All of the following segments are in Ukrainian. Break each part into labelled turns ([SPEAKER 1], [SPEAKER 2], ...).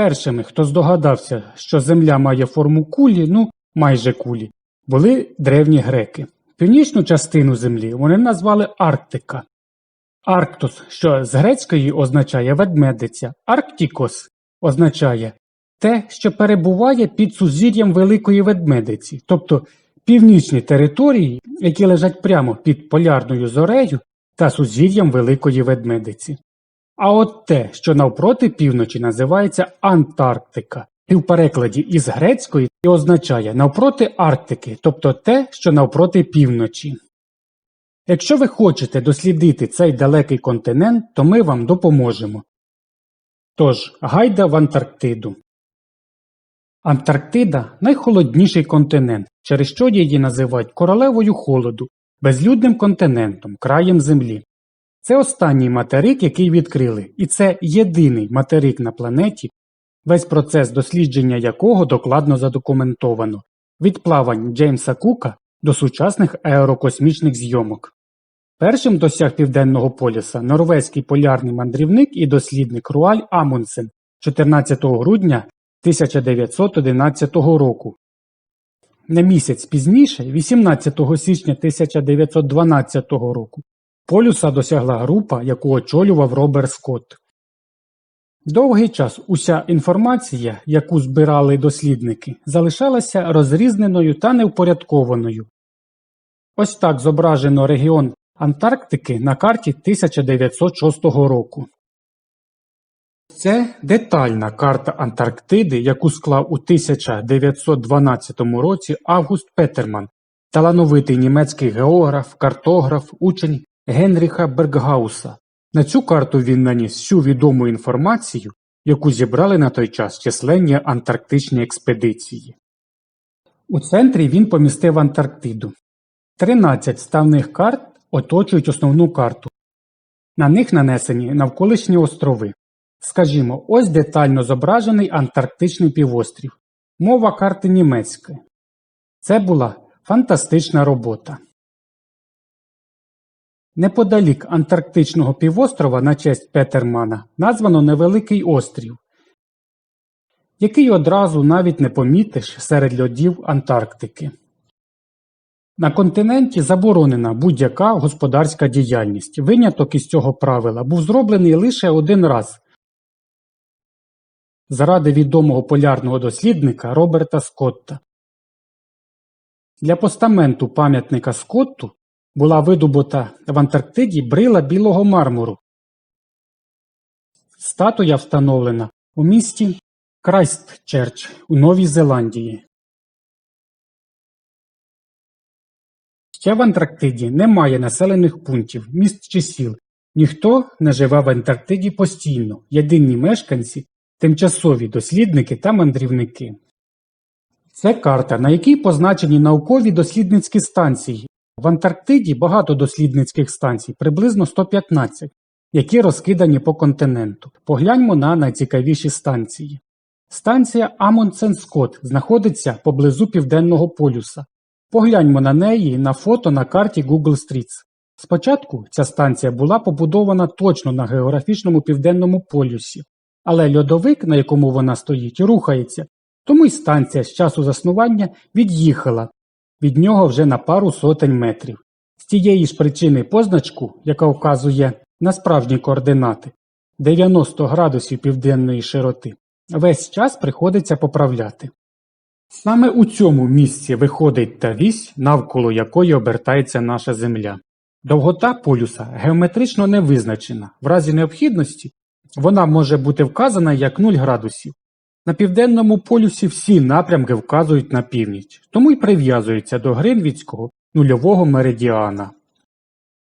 [SPEAKER 1] Першими, хто здогадався, що Земля має форму кулі, ну майже кулі, були древні греки. Північну частину Землі вони назвали Арктика. Арктус, що з грецької означає ведмедиця, Арктікос означає те, що перебуває під сузір'ям Великої Ведмедиці, тобто північні території, які лежать прямо під полярною зорею та сузір'ям Великої Ведмедиці. А от те, що навпроти півночі називається Антарктика, і в перекладі із грецької і означає навпроти Арктики, тобто те, що навпроти півночі. Якщо ви хочете дослідити цей далекий континент, то ми вам допоможемо. Тож, гайда в Антарктиду. Антарктида найхолодніший континент, через що її називають королевою холоду, безлюдним континентом, краєм землі. Це останній материк, який відкрили, і це єдиний материк на планеті, весь процес дослідження якого докладно задокументовано від плавань Джеймса Кука до сучасних аерокосмічних зйомок. Першим досяг Південного полюса норвезький полярний мандрівник і дослідник Руаль Амундсен 14 грудня 1911 року. На місяць пізніше, 18 січня 1912 року, полюса досягла група, яку очолював Роберт Скотт. Довгий час уся інформація, яку збирали дослідники, залишалася розрізненою та невпорядкованою. Ось так зображено регіон Антарктики на карті 1906 року. Це детальна карта Антарктиди, яку склав у 1912 році Август Петерман, талановитий німецький географ, картограф, учень Генріха Берггауса. На цю карту він наніс всю відому інформацію, яку зібрали на той час численні антарктичні експедиції. У центрі він помістив Антарктиду. 13 ставних карт оточують основну карту. На них нанесені навколишні острови. Скажімо, ось детально зображений Антарктичний півострів. Мова карти німецька. Це була фантастична робота. Неподалік Антарктичного півострова на честь Петермана названо невеликий острів, який одразу навіть не помітиш серед льодів Антарктики. На континенті заборонена будь-яка господарська діяльність. Виняток із цього правила був зроблений лише один раз заради відомого полярного дослідника Роберта Скотта. Для постаменту пам'ятника Скотту була видобута в Антарктиді брила білого мармуру. Статуя встановлена у місті Крайстчерч у Новій Зеландії. Ще в Антарктиді немає населених пунктів, міст чи сіл. Ніхто не живе в Антарктиді постійно. Єдині мешканці тимчасові дослідники та мандрівники. Це карта, на якій позначені наукові дослідницькі станції. В Антарктиді багато дослідницьких станцій, приблизно 115, які розкидані по континенту. Погляньмо на найцікавіші станції. Станція Амундсен Скотт знаходиться поблизу Південного полюса. Погляньмо на неї на фото на карті Google Streets. Спочатку ця станція була побудована точно на географічному південному полюсі, але льодовик, на якому вона стоїть, рухається, тому й станція з часу заснування від'їхала від нього вже на пару сотень метрів. З тієї ж причини позначку, яка вказує на справжні координати 90 градусів південної широти, весь час приходиться поправляти. Саме у цьому місці виходить та вісь, навколо якої обертається наша Земля. Довгота полюса геометрично не визначена. В разі необхідності вона може бути вказана як 0 градусів. На південному полюсі всі напрямки вказують на північ, тому й прив'язуються до Гринвіцького нульового меридіана.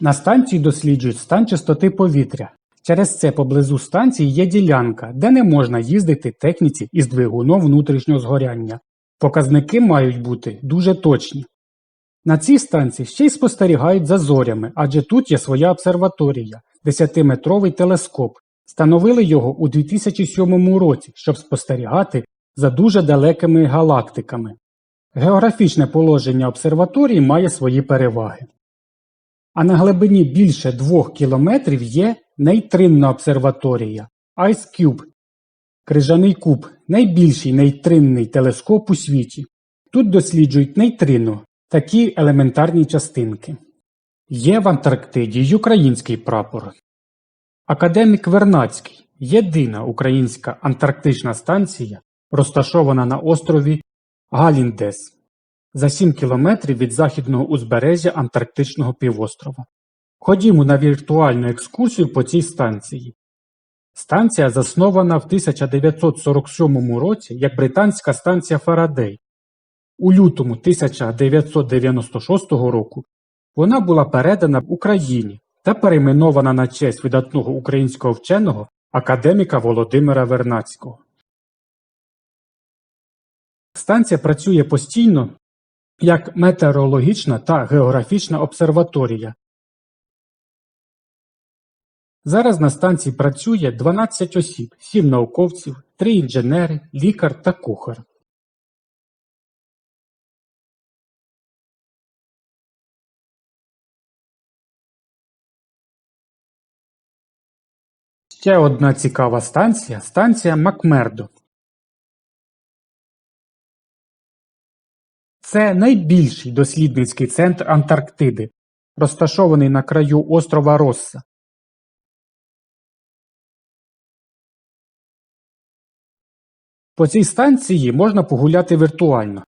[SPEAKER 1] На станції досліджують стан чистоти повітря. Через це поблизу станції є ділянка, де не можна їздити техніці із двигуном внутрішнього згоряння. Показники мають бути дуже точні. На цій станції ще й спостерігають за зорями, адже тут є своя обсерваторія, 10-метровий телескоп. Встановили його у 2007 році, щоб спостерігати за дуже далекими галактиками. Географічне положення обсерваторії має свої переваги. А на глибині більше 2 кілометрів є нейтринна обсерваторія IceCube. Крижаний куб найбільший нейтринний телескоп у світі. Тут досліджують нейтрино, такі елементарні частинки. Є в Антарктиді й український прапор. Академік Вернацький єдина українська антарктична станція, розташована на острові Галіндес за 7 кілометрів від західного узбережжя Антарктичного півострова. Ходімо на віртуальну екскурсію по цій станції. Станція заснована в 1947 році як британська станція Фарадей. У лютому 1996 року вона була передана Україні та перейменована на честь видатного українського вченого академіка Володимира Вернацького. Станція працює постійно як метеорологічна та географічна обсерваторія. Зараз на станції працює 12 осіб, 7 науковців, 3 інженери, лікар та кухар. Ще одна цікава станція – станція Макмердо. Це найбільший дослідницький центр Антарктиди, розташований на краю острова Росса. По цій станції можна погуляти віртуально.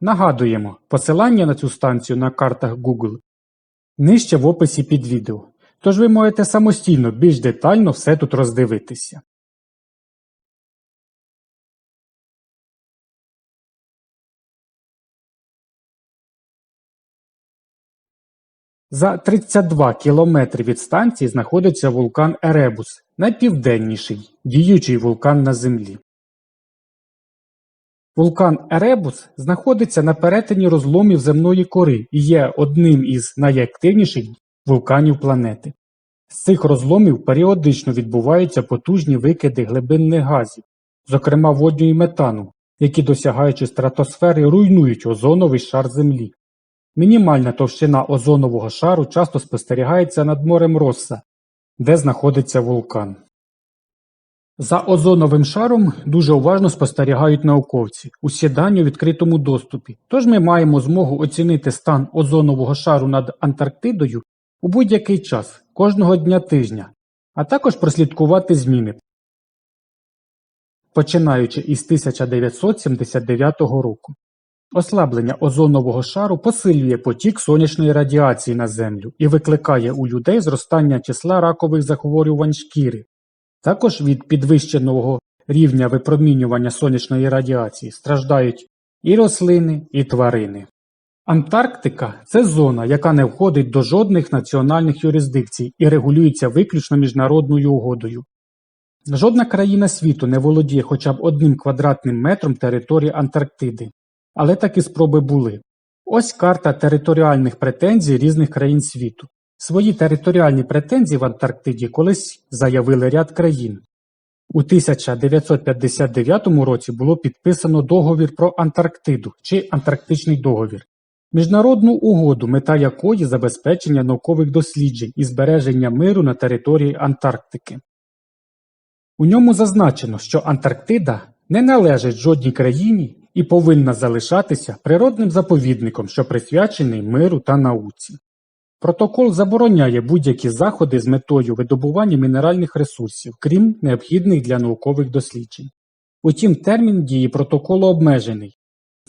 [SPEAKER 1] Нагадуємо, посилання на цю станцію на картах Google нижче в описі під відео, тож ви можете самостійно більш детально все тут роздивитися. За 32 кілометри від станції знаходиться вулкан Еребус, найпівденніший, діючий вулкан на Землі. Вулкан Еребус знаходиться на перетині розломів земної кори і є одним із найактивніших вулканів планети. З цих розломів періодично відбуваються потужні викиди глибинних газів, зокрема водню і метану, які, досягаючи стратосфери, руйнують озоновий шар Землі. Мінімальна товщина озонового шару часто спостерігається над морем Росса, де знаходиться вулкан. За озоновим шаром дуже уважно спостерігають науковці у сіданні у відкритому доступі, тож ми маємо змогу оцінити стан озонового шару над Антарктидою у будь-який час, кожного дня тижня, а також прослідкувати зміни, починаючи із 1979 року. Ослаблення озонового шару посилює потік сонячної радіації на Землю і викликає у людей зростання числа ракових захворювань шкіри. Також від підвищеного рівня випромінювання сонячної радіації страждають і рослини, і тварини. Антарктика це зона, яка не входить до жодних національних юрисдикцій і регулюється виключно міжнародною угодою. Жодна країна світу не володіє хоча б одним квадратним метром території Антарктиди, але такі спроби були. Ось карта територіальних претензій різних країн світу. Свої територіальні претензії в Антарктиді колись заявили ряд країн. У 1959 році було підписано договір про Антарктиду чи Антарктичний договір, міжнародну угоду, мета якої забезпечення наукових досліджень і збереження миру на території Антарктики. У ньому зазначено, що Антарктида не належить жодній країні і повинна залишатися природним заповідником, що присвячений миру та науці. Протокол забороняє будь-які заходи з метою видобування мінеральних ресурсів, крім необхідних для наукових досліджень. Утім, термін дії протоколу обмежений.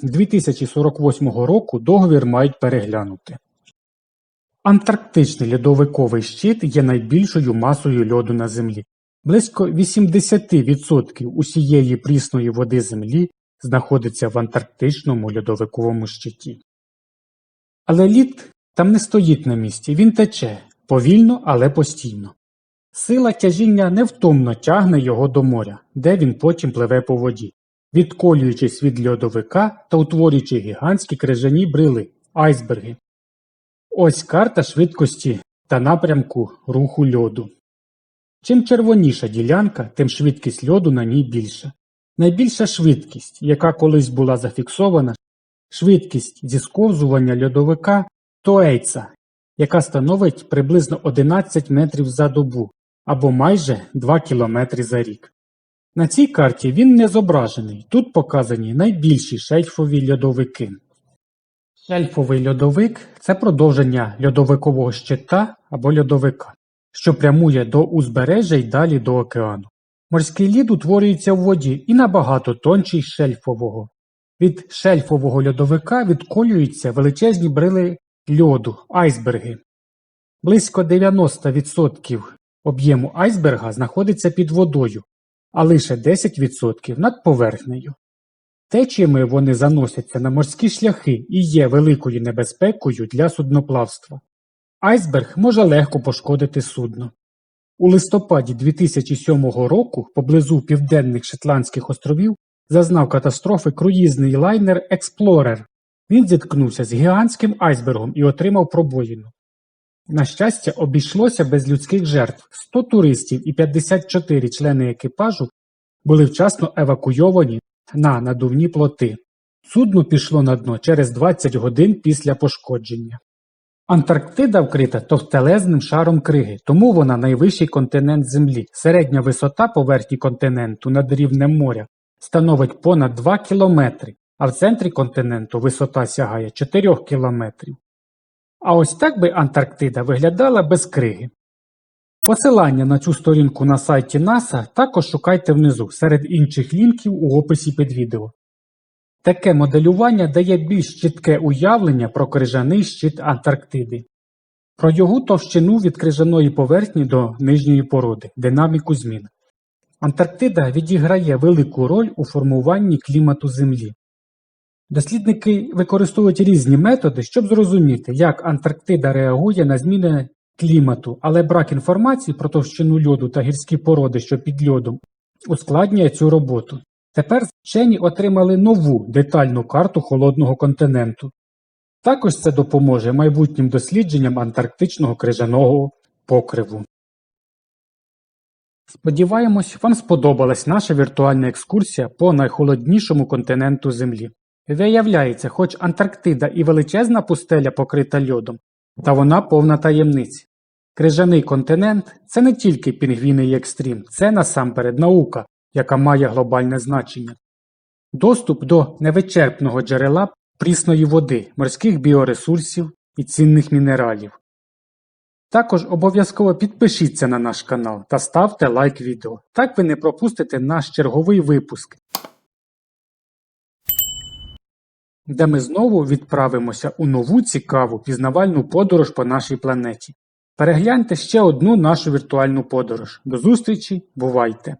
[SPEAKER 1] 2048 року договір мають переглянути. Антарктичний льодовиковий щит є найбільшою масою льоду на Землі. Близько 80% усієї прісної води Землі знаходиться в Антарктичному льодовиковому щиті. Але лід там не стоїть на місці, він тече повільно, але постійно. Сила тяжіння невтомно тягне його до моря, де він потім пливе по воді, відколюючись від льодовика та утворюючи гігантські крижані брили айсберги. Ось карта швидкості та напрямку руху льоду. Чим червоніша ділянка, тим швидкість льоду на ній більша. Найбільша швидкість, яка колись була зафіксована, швидкість зісковзування льодовика Тоейца, яка становить приблизно 11 метрів за добу або майже 2 кілометри за рік. На цій карті він не зображений, тут показані найбільші шельфові льодовики. Шельфовий льодовик це продовження льодовикового щита або льодовика, що прямує до узбережжя й далі до океану. Морський лід утворюється в воді і набагато тонший шельфового. Від шельфового льодовика відколюються величезні брили льоду, айсберги. Близько 90% об'єму айсберга знаходиться під водою, а лише 10% над поверхнею. Течіями вони заносяться на морські шляхи і є великою небезпекою для судноплавства. Айсберг може легко пошкодити судно. У листопаді 2007 року поблизу Південних Шотландських островів зазнав катастрофи круїзний лайнер Експлорер. Він зіткнувся з гігантським айсбергом і отримав пробоїну. На щастя, обійшлося без людських жертв. 100 туристів і 54 члени екіпажу були вчасно евакуйовані на надувні плоти. Судно пішло на дно через 20 годин після пошкодження. Антарктида вкрита товстелезним шаром криги, тому вона найвищий континент Землі. Середня висота поверхні континенту над рівнем моря становить понад 2 кілометри, а в центрі континенту висота сягає 4 кілометрів. А ось так би Антарктида виглядала без криги. Посилання на цю сторінку на сайті НАСА також шукайте внизу серед інших лінків у описі під відео. Таке моделювання дає більш чітке уявлення про крижаний щит Антарктиди, про його товщину від крижаної поверхні до нижньої породи, динаміку змін. Антарктида відіграє велику роль у формуванні клімату Землі. Дослідники використовують різні методи, щоб зрозуміти, як Антарктида реагує на зміни клімату, але брак інформації про товщину льоду та гірські породи, що під льодом, ускладнює цю роботу. Тепер вчені отримали нову детальну карту холодного континенту. Також це допоможе майбутнім дослідженням антарктичного крижаного покриву. Сподіваємось, вам сподобалась наша віртуальна екскурсія по найхолоднішому континенту Землі. Виявляється, хоч Антарктида і величезна пустеля покрита льодом, та вона повна таємниць. Крижаний континент це не тільки пінгвіни і екстрім, це насамперед наука, яка має глобальне значення. Доступ до невичерпного джерела прісної води, морських біоресурсів і цінних мінералів. Також обов'язково підпишіться на наш канал та ставте лайк відео. Так ви не пропустите наш черговий випуск, де ми знову відправимося у нову цікаву пізнавальну подорож по нашій планеті. Перегляньте ще одну нашу віртуальну подорож. До зустрічі, бувайте!